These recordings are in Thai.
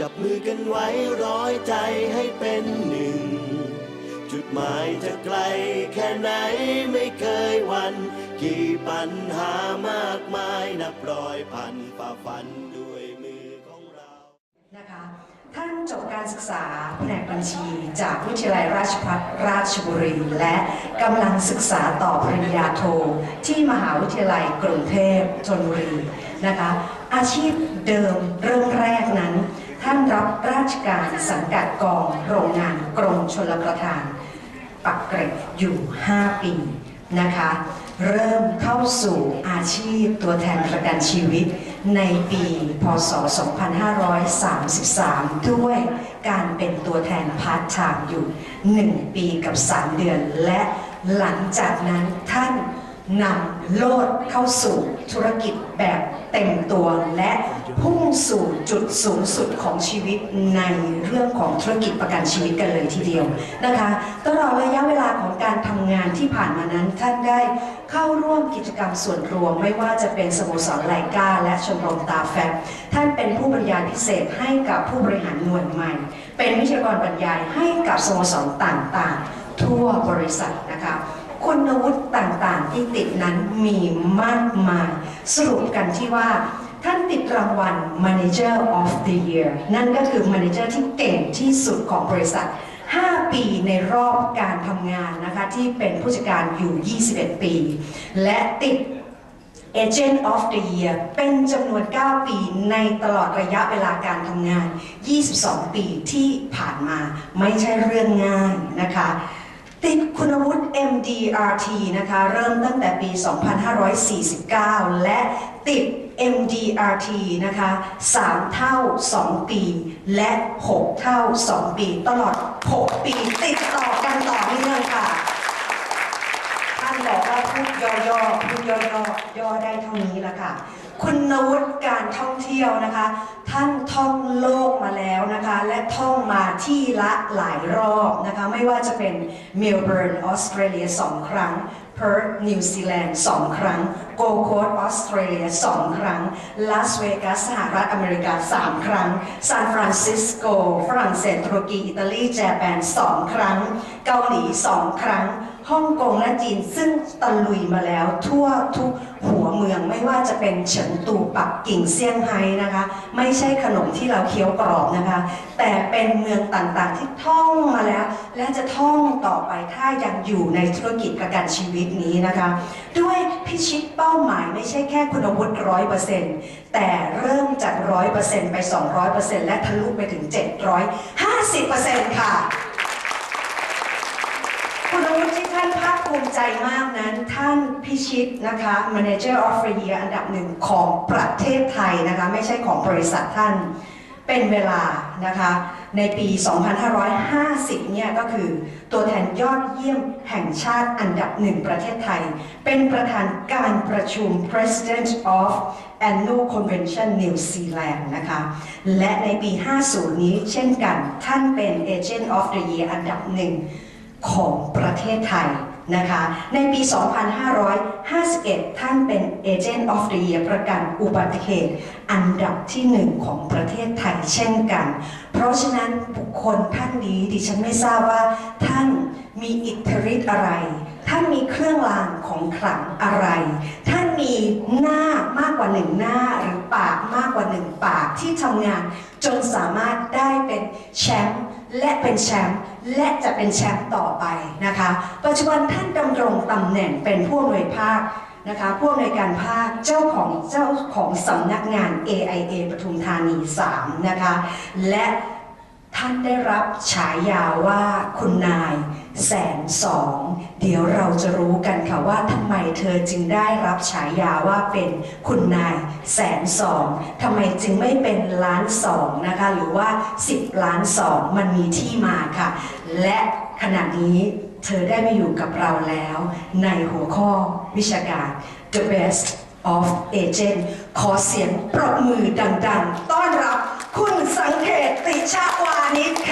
จับมือกันไว้ร้อยใจให้เป็นหนึ่ง จุดหมายจะไกลแค่ไหนไม่เคยวัน กี่ปัญหามากมายนับร้อยพันฝ่าฟันด้วยมือของเรา นะคะท่านจบการศึกษาแผนกบัญชีจากวิทยาลัยราชภัฏราชบุรี และกำลังศึกษาต่อปริญญาโท ที่มหาวิทยาลัยกรุงเทพธนบุรีนะคะอาชีพเดิมเริ่มแรกนั้น ท่านรับราชการสังกัดกองโรงงานกรมชลประทาน ปักเกร็ดอยู่ 5 ปีนะคะ เริ่มเข้าสู่อาชีพตัวแทนประกันชีวิตในปีพศ 2533 ด้วยการเป็นตัวแทนพาร์ทไทม์อยู่ 1 ปีกับ 3 เดือน และหลังจากนั้นท่านนำโลดเข้าสู่ธุรกิจแบบเต็มตัวและ พุ่งสู่จุดสูงสุดของชีวิตในเรื่องของธุรกิจประกันชีวิตกันเลยทีเดียวนะคะตลอดระยะเวลาของการทำงานที่ผ่านมานั้นท่านได้เข้าร่วมกิจกรรมส่วนรวม ไม่ว่าจะเป็นสโมสรไลกาและชมรมตาแฟบท่านเป็นผู้บรรยายพิเศษให้กับผู้บริหารหน่วยใหม่ เป็นวิทยากรบรรยายให้กับสโมสรต่างๆ ทั่วบริษัทนะคะคุณวุฒิต่างๆ ที่ติดนั้นมีมากมายสรุปกันที่ว่า ท่านติดรางวัล Manager of the Year นั่นก็คือ Manager ที่เก่งที่สุดของบริษัท 5 ปีในรอบการทำงานนะคะที่เป็นผู้จัดการอยู่ 21 ปี และติด Agent of the Year เป็นจำนวน 9 ปีในตลอดระยะเวลาการทำงาน 22 ปีที่ผ่านมาไม่ใช่เรื่องง่ายนะคะติดคุณวุฒิ MDRT นะคะ เริ่มตั้งแต่ปี 2549 และติด MDRT นะคะ 3 เท่า 2 ปี และ 6 เท่า 2 ปี ตลอด 6 ปีติดต่อกันต่อเนื่องค่ะ ท่านบอกว่าพูดย่อๆพูดย่อๆย่อได้เท่านี้ละค่ะ คุณนวุฒิการท่องเที่ยวนะคะ ท่านท่องโลกมาแล้วนะคะ และท่องมาที่ละหลายรอบนะคะ ไม่ว่าจะเป็นเมลเบิร์นออสเตรเลียสองครั้ง เพิร์ธนิวซีแลนด์สองครั้งโกโคดออสเตรเลียสองครั้ง ลาสเวกัสสหรัฐอเมริกาสามครั้ง ซานฟรานซิสโก ฝรั่งเศสตุรกี อิตาลีเจแปนสองครั้ง เกาหลีสองครั้ง ฮ่องกงและจีนซึ่งตะลุยมาแล้วทั่วทุกหัวเมืองไม่ว่าจะเป็นเฉิงตูปักกิ่งเซี่ยงไฮ้นะคะ ไม่ใช่ขนมที่เราเคี้ยวกรอบนะคะ แต่เป็นเมืองต่างๆที่ท่องมาแล้ว และจะท่องต่อไปถ้ายังอยู่ในธุรกิจประกันชีวิตนี้นะคะ ด้วยพิชิตเป้าหมายไม่ใช่แค่คุณวุฒิร้อยเปอร์เซ็นต์แต่เริ่มจากร้อยเปอร์เซ็นต์ไปสองร้อยเปอร์เซ็นต์และทะลุไปถึงเจ็ดร้อยห้าสิบเปอร์เซ็นต์ค่ะ คุณวุฒิที่ท่าน ภูมิใจมากนั้นท่านพิชิตนะคะ Manager of the Year อันดับหนึ่งของประเทศไทยนะคะ ไม่ใช่ของบริษัทท่านเป็นเวลานะคะ ในปี 2550 เนี่ยก็คือตัวแทนยอดเยี่ยมแห่งชาติอันดับหนึ่งประเทศไทย เป็นประธานการประชุม President of Annual Convention New Zealand นะคะ และในปี 50 นี้เช่นกันท่านเป็น Agent of the Year อันดับหนึ่งของประเทศไทย นะคะ ในปี 2551 ท่านเป็น Agent of the Year ประกันอุบัติเหตุอันดับที่หนึ่งของประเทศไทยเช่นกัน เพราะฉะนั้นบุคคลท่านนี้ดิฉันไม่ทราบว่าท่านมีอิทธิฤทธิ์อะไร ท่านมีเครื่องรางของขลังอะไร ท่านมีหน้ามากกว่าหนึ่งหน้าหรือปากมากกว่าหนึ่งปากที่ทำงาน จนสามารถได้เป็นแชมป์และเป็นแชมป์ และจะเป็นแชมป์ต่อไปนะคะ ปัจจุบันท่านดำรงตำแหน่งเป็นผู้อำนวยภาคนะคะผู้อำนวยการภาคเจ้าของเจ้าของสำนักงาน AIA ปทุมธานี 3 นะคะ และ ท่านได้รับฉายาว่าคุณนายแสนสอง เดี๋ยวเราจะรู้กันค่ะว่าทำไมเธอจึงได้รับฉายาว่าเป็นคุณนายแสนสองทำไมจึงไม่เป็นล้านสองนะคะ หรือว่า 10 ล้านสองมันมีที่มาค่ะ และขณะนี้เธอได้มาอยู่กับเราแล้ว ในหัวข้อวิชาการ The Best of Agent ขอเสียงปรบมือดังๆต้อนรับคุณสังเกตติ ชาวานิช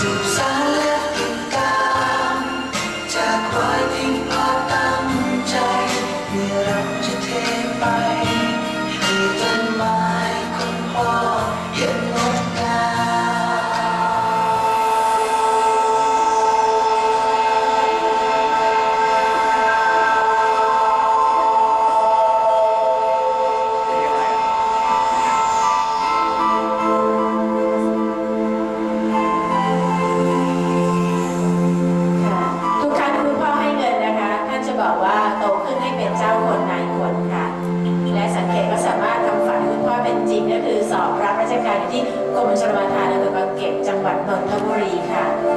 Susan. กรมชลประทานอำเภอบางเก็บจังหวัดนนทบุรีค่ะ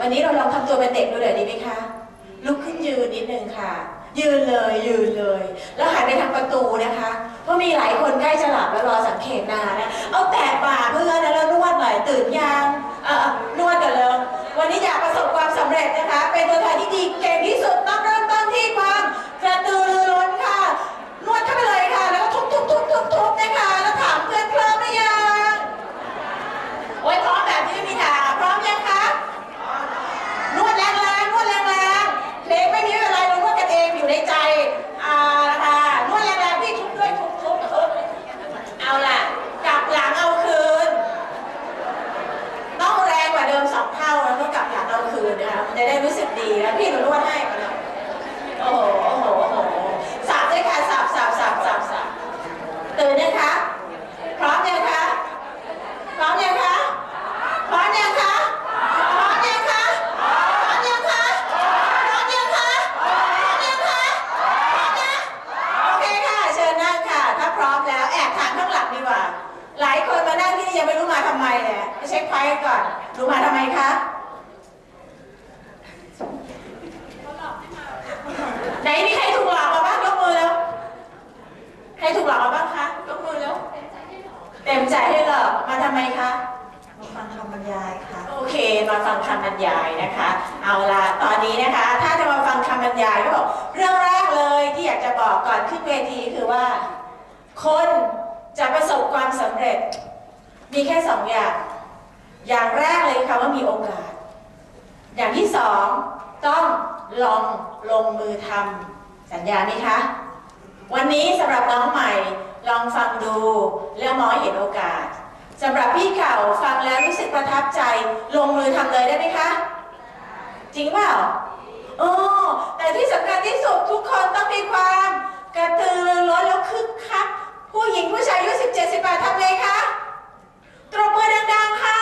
วันนี้เราลองทำตัวเป็นเด็กดูเดี๋ยดีไหมคะ ลุกขึ้นยืนนิดนึงค่ะ ยืนเลยยืนเลย แล้วหันไปทางประตูนะคะ เพราะมีหลายคนใกล้จะหลับแล้วรอสังเกตนานนะเอาแตะบ่าเพื่อนนะแล้วนวดหน่อยตื่นยังเออเอนวดกันเลยวันนี้อยากประสบความสำเร็จนะคะ เป็นตัวแทนที่ดีเก่งที่สุดต้องเริ่ ถูกหลอกมาบ้างคะยกมือแล้วเต็มใจให้หลอกมาทำไมคะมาฟังคำบรรยายค่ะ โอเค มาฟังคำบรรยายนะคะ เอาละตอนนี้นะคะ ถ้าจะมาฟังคำบรรยายก็บอกเรื่องแรกเลยที่อยากจะบอกก่อนขึ้นเวทีคือว่า คนจะประสบความสำเร็จ มีแค่สองอย่าง อย่างแรกเลยค่ะว่ามีโอกาส อย่างที่สองต้องลองลงมือทำสัญญาไหมคะ วันนี้สำหรับน้องใหม่ลองฟังดู แล้วมองเห็นโอกาสสำหรับพี่เก่าฟังแล้วรู้สึกประทับใจ ลงมือทำเลยได้ไหมคะ จริงเปล่าโอ้แต่ที่สำคัญที่สุดทุกคนต้องมีความกระตือรือร้นแล้วคึกคักผู้หญิงผู้ชายอายุ17 18ทำไงคะตรบมือดังๆค่ะ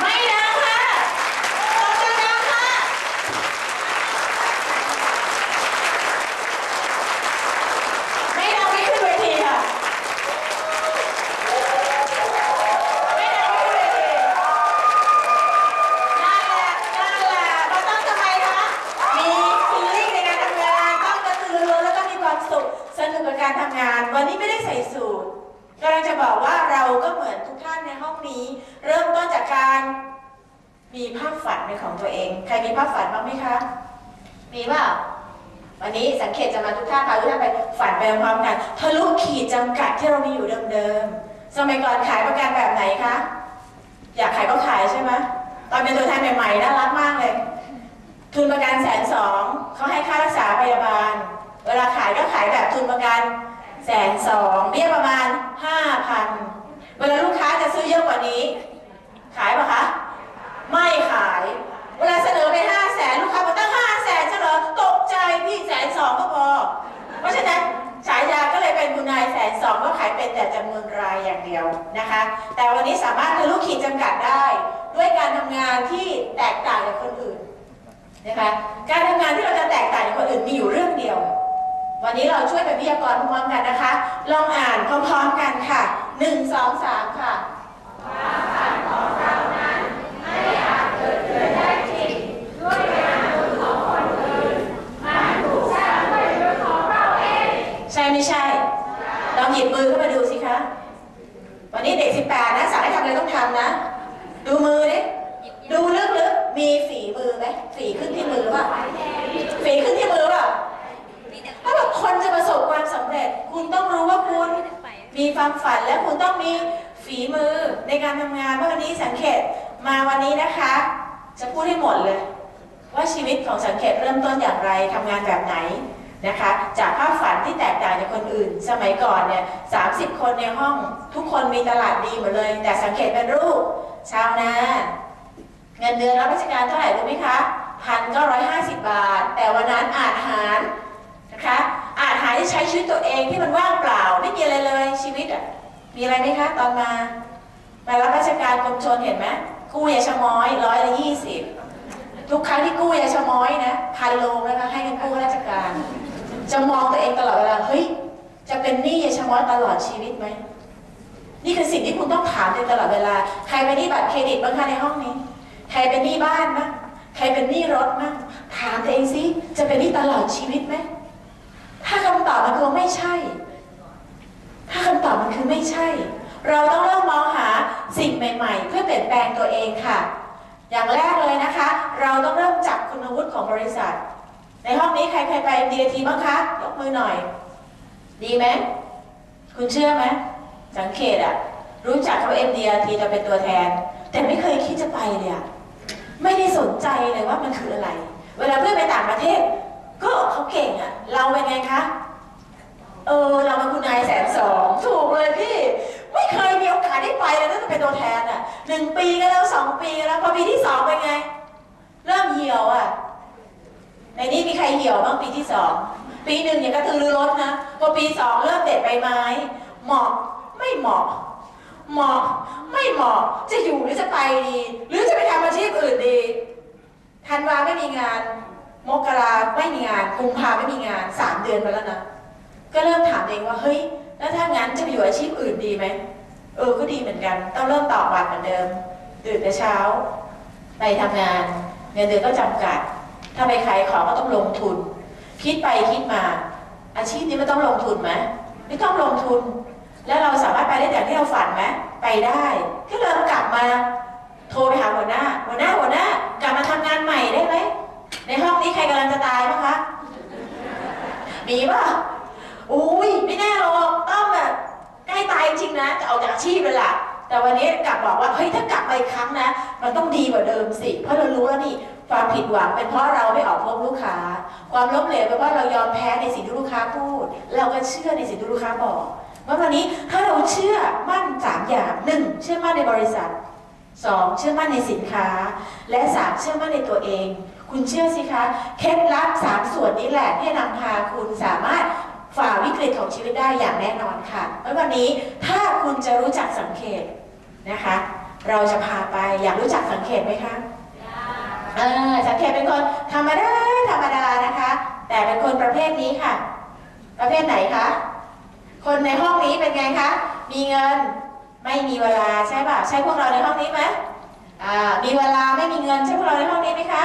ไม่ดังค่ะตบดังๆค่ะ ไม่ดังไม่ขึ้นเวทีค่ะ ไม่ดังไม่ขึ้นเวทีนั่นแหละนั่นแหละเราต้องทำไมคะ มีฟีลลิ่งในการทำงาน ต้องกระตือรือร้นแล้วก็มีความสุข สนุกกับการทำงาน วันนี้ไม่ได้ใส่สูทกำลังจะบอกว่าเราก็เหมือนทุกท่านในห้องนี้ เริ่มต้นจากการมีภาพฝันเป็นของตัวเอง ใครมีภาพฝันบ้างไหมคะ มีเปล่า วันนี้สังเกตจะมาทุกท่านพาทุกท่านไป ไปพร้อมกันทะลุขีดจำกัดที่เรามีอยู่เดิมๆ สมัยก่อนขายประกันแบบไหนคะ อยากขายก็ขายใช่ไหมตอนเป็นตัวแทนใหม่ๆน่ารักมากเลย ทุนประกันแสนสองเขาให้ค่ารักษาพยาบาล เวลาขายก็ขายแบบทุนประกันแสนสองเบี้ยประมาณห้าพันเวลาลูกค้าจะซื้อเยอะกว่านี้ ขายปะคะ ไม่ขาย เวลาเสนอไปห้าแสนลูกค้าบอกตั้งห้าแสนใช่เหรอตกใจพี่แสนสองก็พอเพราะฉะนั้น ฉายาก็เลยเป็นคุณนายแสนสองก็ขายเป็นแต่จำนวนรายอย่างเดียวนะคะ แต่วันนี้สามารถทะลุขีดจำกัดได้ ด้วยการทำงานที่แตกต่างจากคนอื่นนะคะการทำงานที่เราจะแตกต่างจากคนอื่นมีอยู่เรื่องเดียว วันนี้เราช่วยเป็นวิทยากรพร้อมๆกันนะคะ ลองอ่านพร้อมๆกันค่ะหนึ่งสองสามค่ะ ใช่ไม่ใช่ มือขึ้นมาดูสิคะ วันนี้เด็ก 18 นะสั่งให้ทำอะไรต้องทำนะ ดูมือดิ ดูลึกๆ มีฝีมือไหมฝีขึ้นที่มือป่ะฝีขึ้นที่มือป่ะถ้าแบบคนจะประสบความสำเร็จ คุณต้องรู้ว่าคุณมีความฝันและคุณต้องมีฝีมือในการทำงานเมื่อวันนี้สังเกตมาวันนี้นะคะ จะพูดให้หมดเลย ว่าชีวิตของสังเกตเริ่มต้นอย่างไรทำงานแบบไหน นะคะ จากภาพฝันที่แตกต่างจากคนอื่น สมัยก่อนเนี่ยสาคนในห้องทุกคนมีตลาดดีหมดเลย แต่สังเกตเป็นรูปชาวนาเงินเดือนรับราชการเท่าไหร่รู้ไหมคะพันก็ร้อยห้าสิบบาท แต่วันนั้นอาหารนะคะอาหารที่ใช้ชีวิตตัวเองที่มันว่างเปล่าไม่มีอะไรเลยชีวิตอะมีอะไรไหมคะตอนมามารับราชการกรมชนเห็นไหมกู้ยาชะม้อยร้อยละยี่สิบทุกครั้งที่กู้ยาชะม้อยนะพันโลนะคะให้เงินกู้ราชการ จะมองตัวเองตลอดเวลาเฮ้ยจะเป็นหนี้ยาชะมอตลอดชีวิตไหมนี่คือสิ่งที่คุณต้องถามตัวเองตลอดเวลา ใครเป็นหนี้บัตรเครดิตบ้างคะในห้องนี้ ใครเป็นหนี้บ้านบ้างใครเป็นหนี้รถบ้างถามตัวเองสิจะเป็นหนี้ตลอดชีวิตไหมถ้าคำตอบมันคือไม่ใช่ ถ้าคำตอบมันคือไม่ใช่ เราต้องเริ่มมองหาสิ่งใหม่ ๆ เพื่อเปลี่ยนแปลงตัวเองค่ะ อย่างแรกเลยนะคะ เราต้องเริ่มจับคุณวุฒิของบริษัท ในห้องนี้ใครเคยไป DAT บ้างคะ ยกมือหน่อย ดีไหม คุณเชื่อไหม สังเกตอะรู้จักเขา MDRT จะเป็นตัวแทน แต่ไม่เคยคิดจะไปเลยอะไม่ได้สนใจเลยว่ามันคืออะไร เวลาเพื่อนไปต่างประเทศ ก็เขาเก่งอะเราเป็นไงคะ เออ เราเป็นคุณนายแสนสองถูกเลยพี่ ไม่เคยมีโอกาสได้ไปเลยตั้งแต่เป็นตัวแทนอะหนึ่งปีก็แล้วสองปีก็แล้วพอปีที่สองเป็นไง เริ่มเหี่ยวอะ ในนี้มีใครเหี่ยวบ้างปีที่สองปีหนึ่งอย่างกระตือรือร้นนะพอปีสองเริ่มเด็ดใบไม้ เหมาะไม่เหมาะเหมาะไม่เหมาะจะอยู่หรือจะไปดี หรือจะไปทำอาชีพอื่นดีธันวาไม่มีงาน มกราไม่มีงานกุมภาไม่มีงานสามเดือนไปแล้วนะก็เริ่มถามเองว่าเฮ้ยแล้วถ้างั้นจะไปอยู่อาชีพอื่นดีไหมเออก็ดีเหมือนกัน ต้องเริ่มตอกบัตรเหมือนเดิมตื่นแต่เช้า ไปทำงานเงินเดือนก็จำกัด ถ้าไปขายของก็ต้องลงทุน คิดไปคิดมา อาชีพนี้ไม่ต้องลงทุนไหมไม่ต้องลงทุน แล้วเราสามารถไปได้อย่างที่เราฝันไหมไปได้ก็เริ่มกลับมาโทรไปหาหัวหน้า หัวหน้าหัวหน้ากลับมาทำงานใหม่ได้ไหมในห้องนี้ใครกำลังจะตายบ้างคะมีป่ะอุ้ยไม่แน่หรอกต้องแบบใกล้ตายจริงนะจะออกจากอาชีพเลยล่ะ แต่วันนี้กลับบอกว่าเฮ้ยถ้ากลับไปอีกครั้งนะ มันต้องดีกว่าเดิมสิ เพราะเรารู้แล้วนี่ความผิดหวังเป็นเพราะเราไม่ออกพบลูกค้า ความล้มเหลวเป็นเพราะเรายอมแพ้ในสิ่งที่ลูกค้าพูด เราก็เชื่อในสิ่งที่ลูกค้าบอกว่าวันนี้ถ้าเราเชื่อมั่นสามอย่างหนึ่งเชื่อมั่นในบริษัทสองเชื่อมั่นในสินค้า และสามเชื่อมั่นในตัวเอง คุณเชื่อสิคะเคล็ดลับสามส่วนนี้แหละที่นำพาคุณสามารถ ฝ่าวิกฤตของชีวิตได้อย่างแน่นอนค่ะแล้ววันนี้ถ้าคุณจะรู้จักสังเกตนะคะ เราจะพาไปอยากรู้จักสังเกตไหมคะเออสังเกตเป็นคนธรรมดาธรรมดานะคะ แต่เป็นคนประเภทนี้ค่ะ ประเภทไหนคะคนในห้องนี้เป็นไงคะมีเงินไม่มีเวลาใช่ป่ะใช่พวกเราในห้องนี้ไหมอ่ามีเวลาไม่มีเงินใช่พวกเราในห้องนี้ไหมคะ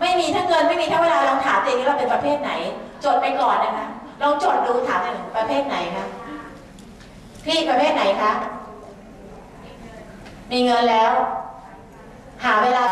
ไม่มีทั้งเงินไม่มีทั้งเวลาลองถามตัวเองว่าเราเป็นประเภทไหน จดไปก่อนนะคะ ลองจดดูถามหน่อยประเภทไหนคะพี่ประเภทไหนคะมีเงินแล้ว หาเวลา